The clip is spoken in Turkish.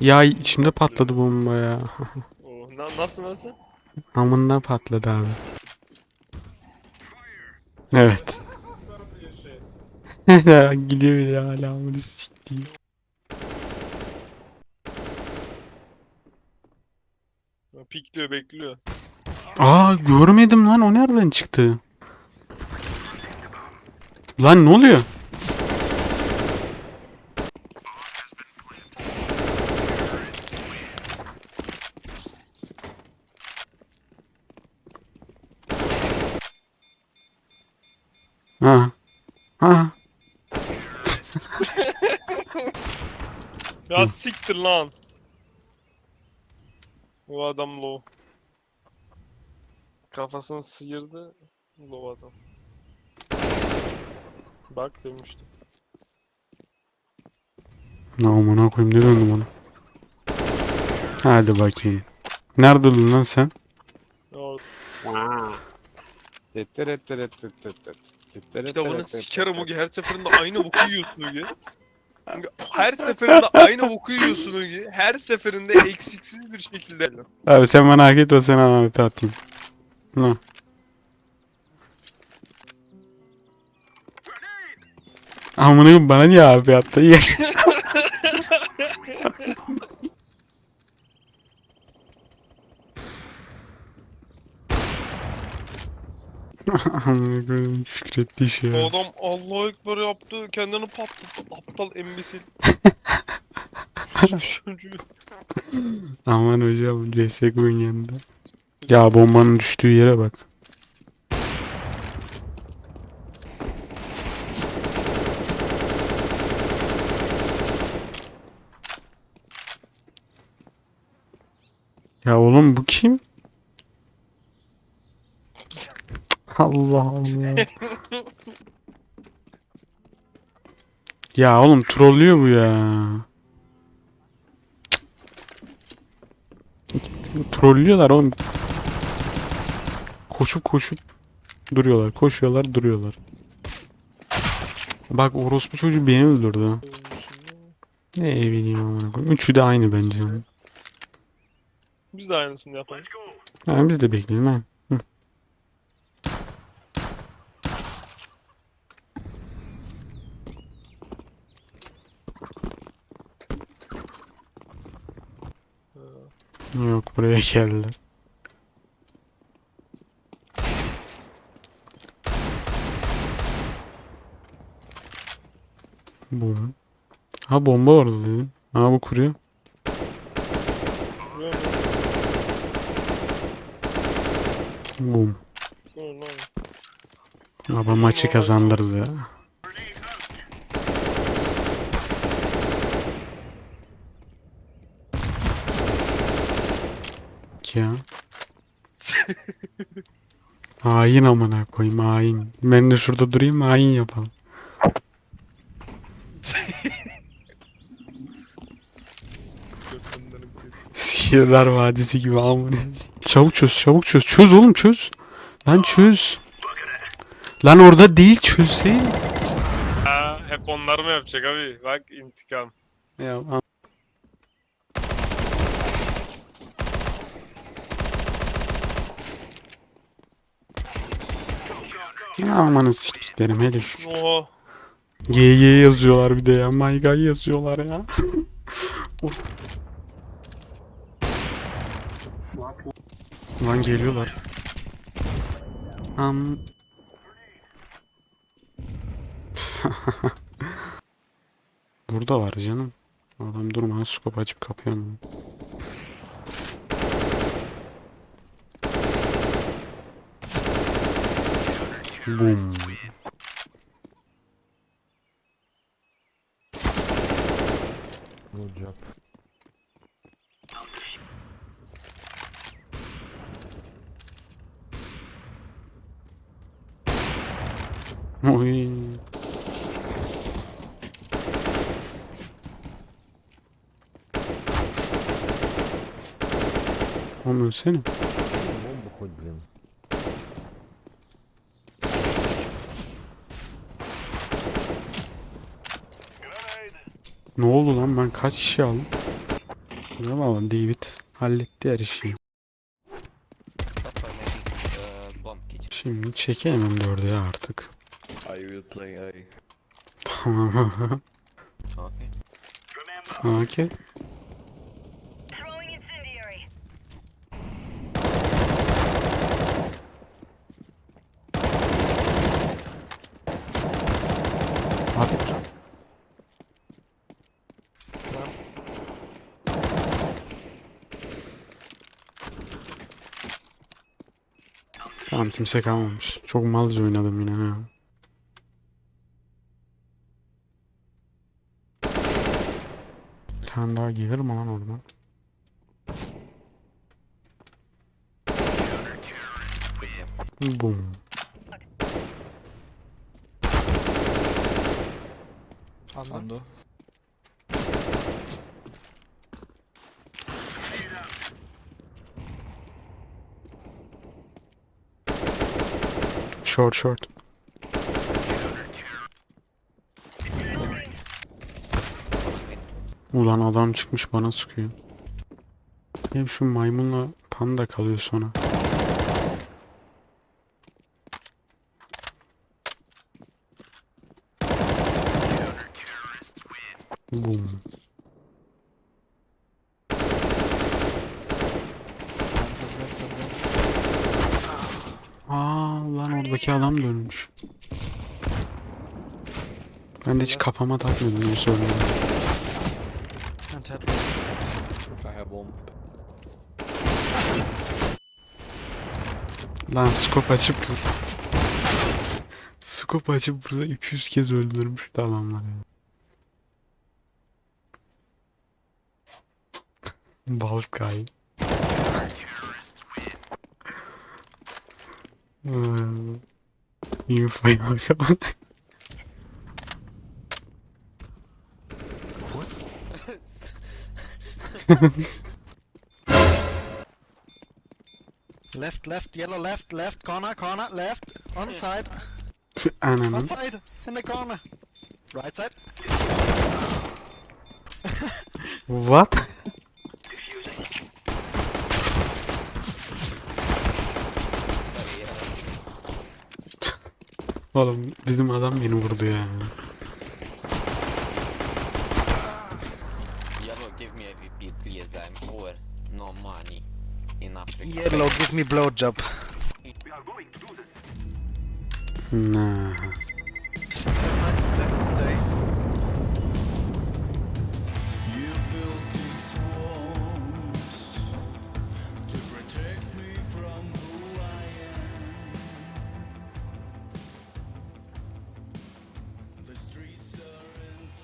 Ya içimde patladı bomba ya. Oo, na- nasıl nasıl? Amında patladı abi. Evet. Gülüyor bir de hala amını siktiğim. Pikliyor bekliyor. Aa görmedim lan o nereden çıktı? Lan ne oluyor? Ha. Ha. Ya siktir lan. Bu adam low. Kafasını sıyırdı. Low adam. Bak demiştim. Ne amına koyayım ne döndüm ona. Hadi bakayım. Nerede oldun lan sen? Ya, İşte işte bunu sikerim Ugi. Her seferinde aynı boku yiyorsun Ugi. Her seferinde aynı boku yiyorsun Ugi. Her seferinde eksiksiz bir şekilde. Abi sen bana hak et o sana AWP atayım. Lan. Amına bana niye AWP attı? Ya. Amına koyayım şükretti iş ya. O adam Allahu Ekber yaptı. Kendini patlattı. Aptal embesil. Aman hocam CSGO'nun yanında. Ya bombanın düştüğü yere bak. Ya oğlum bu kim? Allah Allah. ya oğlum trollüyor bu ya. Trollüyorlar oğlum. Koşup koşup duruyorlar. Koşuyorlar duruyorlar. Bak orospu çocuğu beni öldürdü. Ne bileyim amına koyayım. Üçü de aynı bence. Biz de aynısını yapalım. Ha, biz de bekleyelim ha. Hı. Yok buraya geldiler. Bom. Ha bomba orada dedi. Ha bu kuruyor. Lan. Ama maçı kazandırdı ya. Ya. hain amına koyayım hain. Ben de şurada durayım hain yapalım. Sihirler Vadisi gibi amına. Çabuk çöz çabuk çöz. Çöz oğlum çöz. Lan çöz. Lan orada değil çözsene. Ha, hep onlar mı yapacak abi? Bak intikam. Ya Ya amanı siktiklerim hele şu. Oha. GG yazıyorlar bir de ya. My God yazıyorlar ya. Lan geliyorlar. Am. Burada var canım. Adam durmadan scope açıp kapıyor. Boum. Good job. Oui. On me le sait, Ne oldu lan ben kaç kişi aldım? Tamam David halletti her kitchen. Şimdi çekeyim M4'ü ya artık. I will play A. Tamam. Okay. İncendiary. Abi. Kimse kalmamış. Çok malca oynadım yine ya. Bir tane daha gelir mi lan oradan? Boom. Sandı. Short short. Ulan adam çıkmış bana sıkıyor. Hep şu maymunla panda kalıyor sonra. Boom. Aa lan oradaki adam dönmüş. Ben de hiç kafama takmıyordum have bomb. Lan scope açıp Scope açıp burada 200 kez öldürmüş adamlar ya. Balkay. Hmm. Infoya bakalım. Left, left, yellow, left, left, corner, corner, left, on side, on side, in the corner. Right side. What? Oğlum bizim adam beni vurdu ya. Yellow, give me a VP, please. I'm poor. No money. In Africa. Yellow, give me blowjob. Nah.